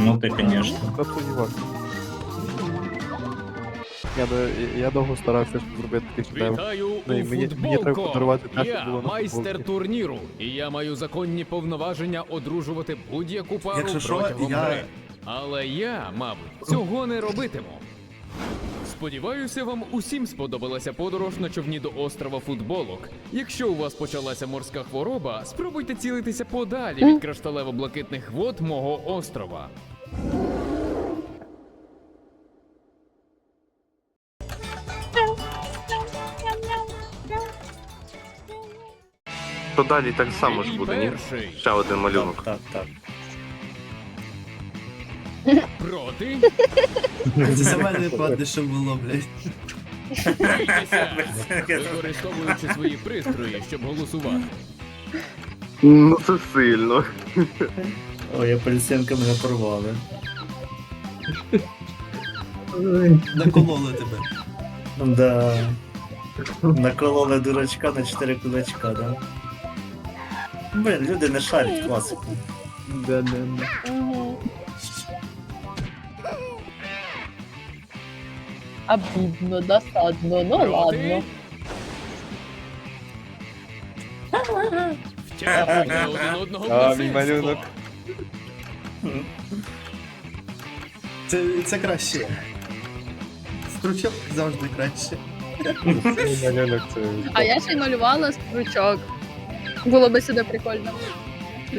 Ну ти, звісно. Та це не важко. Я, до- я довго старався, щоб зробити таких демок. Вітаю Ну, і у мені- мені треба подарувати те, що Я було на майстер футболці. турніру, і я маю законні повноваження одружувати будь-яку пару Якщо що, протягом я- гри. Але я, мабуть, цього не робитиму. Сподіваюся, вам усім сподобалася подорож на човні до острова футболок. Якщо у вас почалася морська хвороба, спробуйте цілитися подалі від кришталево-блакитних вод мого острова. То далі так само ж буде, ні? перший Ще один малюнок. Так, так, проти Це за мене падне, що було, блядь. використовуючи свої пристрої, щоб голосувати. Ну це сильно. Ой, апельсинка мене порвали. Накололи тебе. Да. Накололи дурачка на 4 кулачка, да. Блин, люди не шарять класику. Угу. Обидно, досадно, ну ладно. Втягуйте один одного в мій насильство. малюнок. Це, це краще. Стручок завжди краще. Малюнок це. А я ще й малювала стручок. Було би сюди прикольно.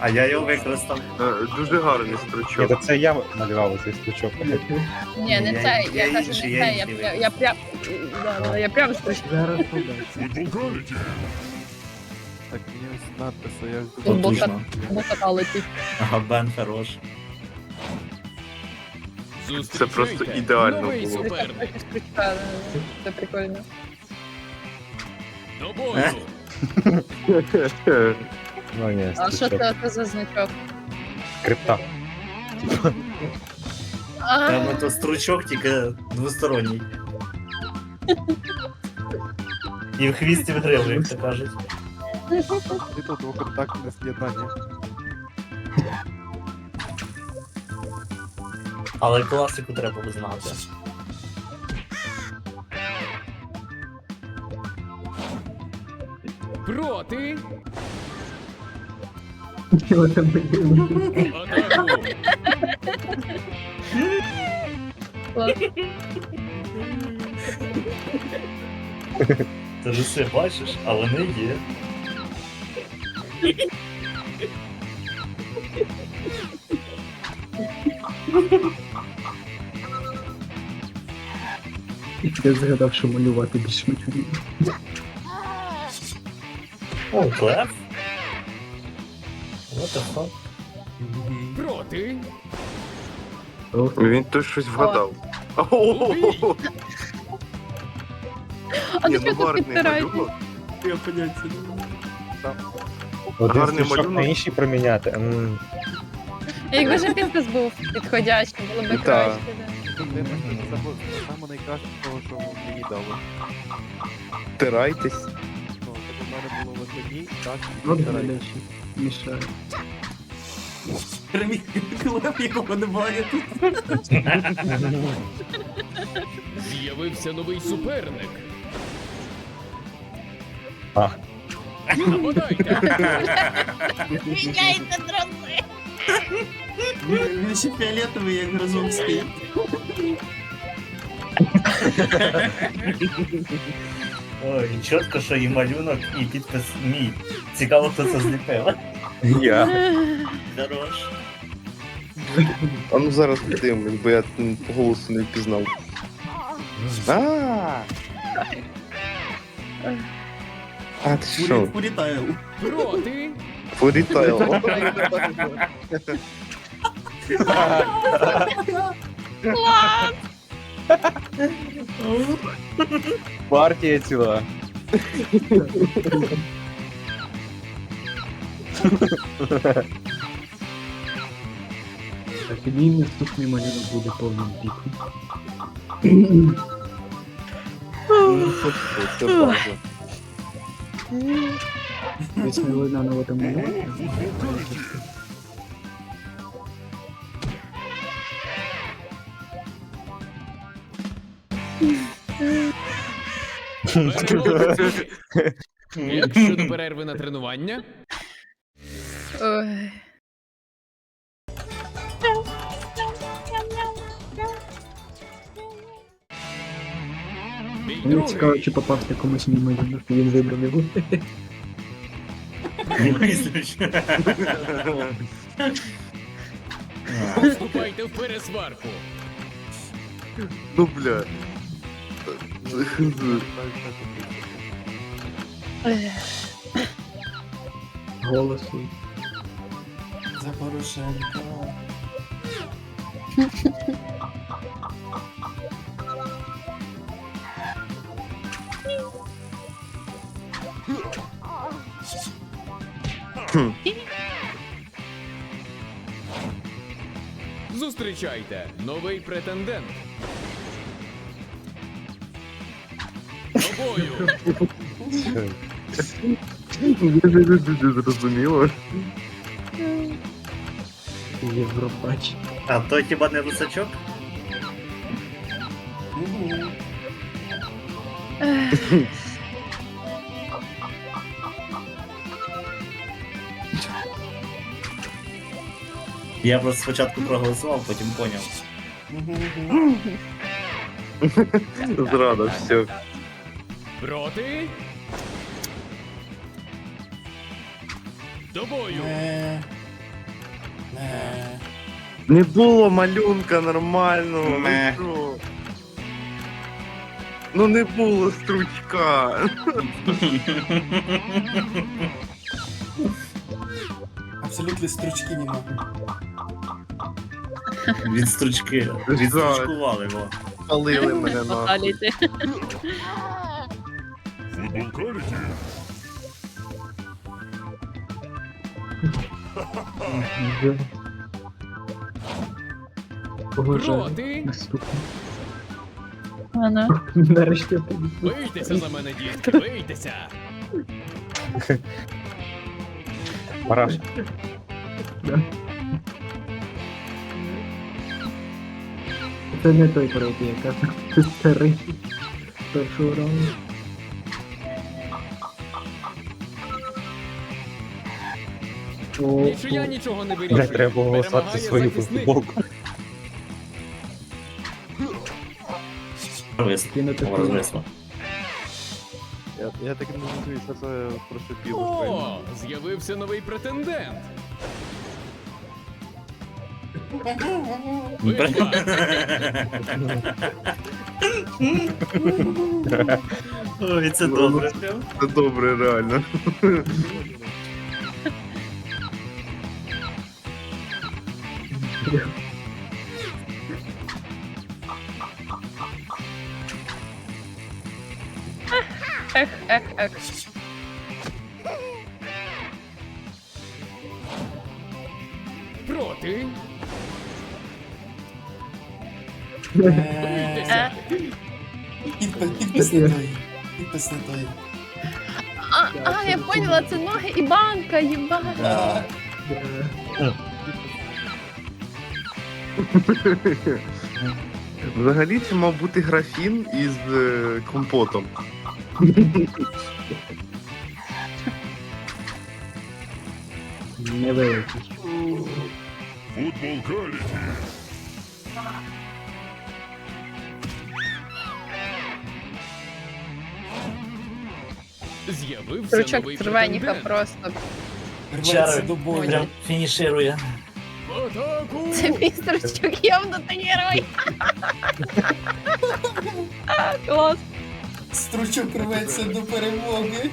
А я його використав. Е, Дуже гарний Ні, стручок. то це я малював цей стрічок. Ні, не Я- це, я я кажу, не інший, це, я я, інший я, я прям. Да, да, я прям стручок. Так, мені ось надписи, я ж Тут летить. Ага, Бен хорош. Це просто ідеально новий було. суперник. Е, це прикольно. До бою. Ну ні, А що це, це за значок? Крипта. А, Та, ну то стручок тільки двосторонній. І в хвісті в гриву, як то кажуть. і тут двоконтактне з'єднання. Але класику треба знати. Проти. Клас. Ти ж все бачиш, а вони є. Я згадав, що малювати більше не вмію. О, клев. What the fuck? Проти. Він тут щось вгадав. О-о-о-о. А Ні, ти ну тут гарний малюнок. Я поняття не маю. Один Гарний на малюнок. інший проміняти. М, Якби же підпис був підходящий, було б Так. краще. да. Було саме найкраще того, що мені дали. Тирайтесь. В мене було лише так, і. Мішає. Переміг клеп, якого немає тут. З'явився новий суперник. А. Нападайте. Міняйте троси! Він ще фіолетовий, як Грозовський. Ой, чітко, що і малюнок, і підпис мій. Цікаво, хто це зліпив. Я. Хорош. А ну зараз подивимось, бо я м, по голосу не впізнав. А. А ти що? Урітаю. Проти. Фурітайл. Клас! Партія ціла. Так, і мій наступний малюнок буде повним піком. Це база. Десь Перемогці! Як щодо перерви на тренування? Ой. Мені цікаво, чи попався комусь мій малюнок, і він вибрав його. Мислиш? Вступайте в пересварку. Ну бля. Голосу. За Порошенка. Зустрічайте новий претендент. До бою! Зрозуміло. Європач. А то хіба не русачок? Я просто спочатку проголосував, потім поняв. Зрада, все. Проти. До бою! Не. Не. Не було малюнка нормального. ви Ме. що? Ну не було стручка. Абсолютно стручки нема. Від стручки. Відстручкували його. Палили мене на. Вже. Поважаю. Проти. Наступний. Ана. Нарешті я побіг. Бийтеся за мене, дітки, бийтеся! Параш. Це не той проти, яка це старий. з Першого раунду. О, Нічия о, нічого не вирішує. Не треба голосувати свою футболку. Я, я так не розумію, що це прошипіло. О, з'явився новий претендент. Ой, це добре. Це добре, реально. Проти. Не. Бийтеся. Підпис, підпис не той. Підпис не той. А, а, я поняла, це ноги і банка, їбана. А, е, Взагалі це мав бути графін із е, компотом. Невеликий. З'явився Стручок новий претендент. просто. Рветься до бою. Прям фініширує. В атаку! Це мій стручок явно ти герой. Клас. Стручок рветься до перемоги.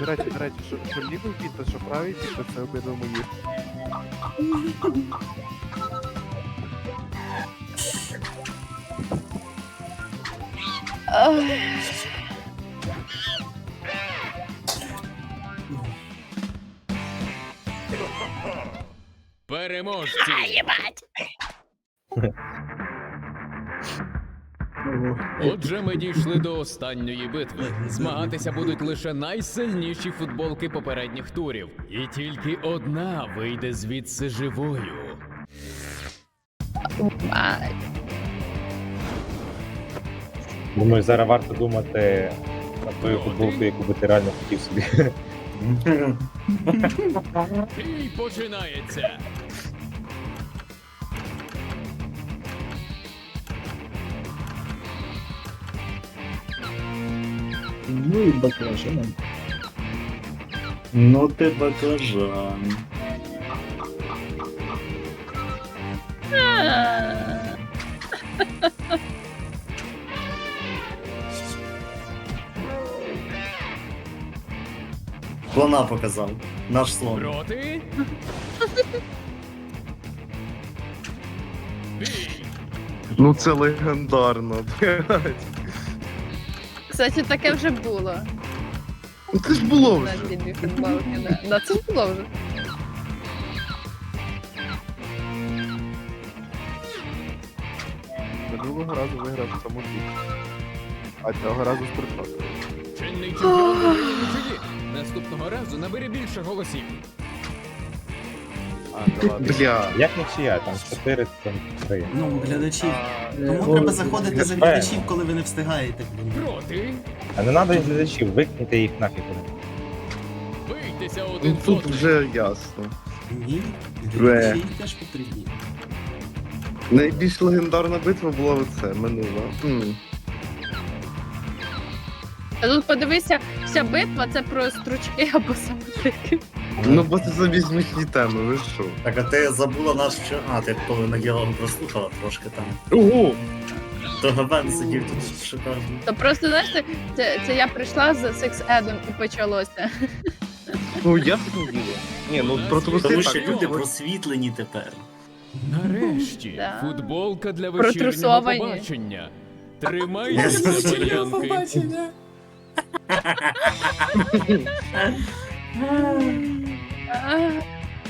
До речі, до речі, що, що лівий підпис, що правий підпис, це обидва мої. Ой. Переможці! Ого. Отже, ми дійшли до останньої битви. Змагатися будуть лише найсильніші футболки попередніх турів. І тільки одна вийде звідси живою. Думаю, зараз варто думати на твою футболку, яку би ти реально хотів собі. Бій починається. Ну і баклажан. Ну ти баклажан. Слона показав. Наш слон. Проти. Ну це легендарно. блядь. Кстати, таке вже було. Ну це ж було вже. ці дві футболки, да. Да, це ж було вже. Минулого разу виграв самотік. А цього разу спортак. Чинний чемпіон України. Наступного разу набери більше голосів. Бля. Як нічия, там 4, там 3. Ну, глядачів. Тому треба заходити за глядачів, коли ви не встигаєте. блін. Проти. А не треба глядачів, викиньте їх нафіг. Бийтеся Ну один з тут одним. вже ясно. Ні, глядачі теж потрібні. Найбільш легендарна битва була оце, минула. М. А тут подивися, вся битва це про стручки або самотики. Ну бо це собі смішні теми, ви що? Так, а ти забула наш вчора. А, ти коли на діалогу прослухала трошки там. Ого! То Габен сидів тут шикарно. То просто знаєш, це, це, це я прийшла з секс едом і почалося. Ну я б не вірю. Ні, ну про Тому труси що так. люди ну, просвітлені тепер. Нарешті. Да. Футболка для вечірнього Протрусовані. побачення. Тримайтеся, панянки. А,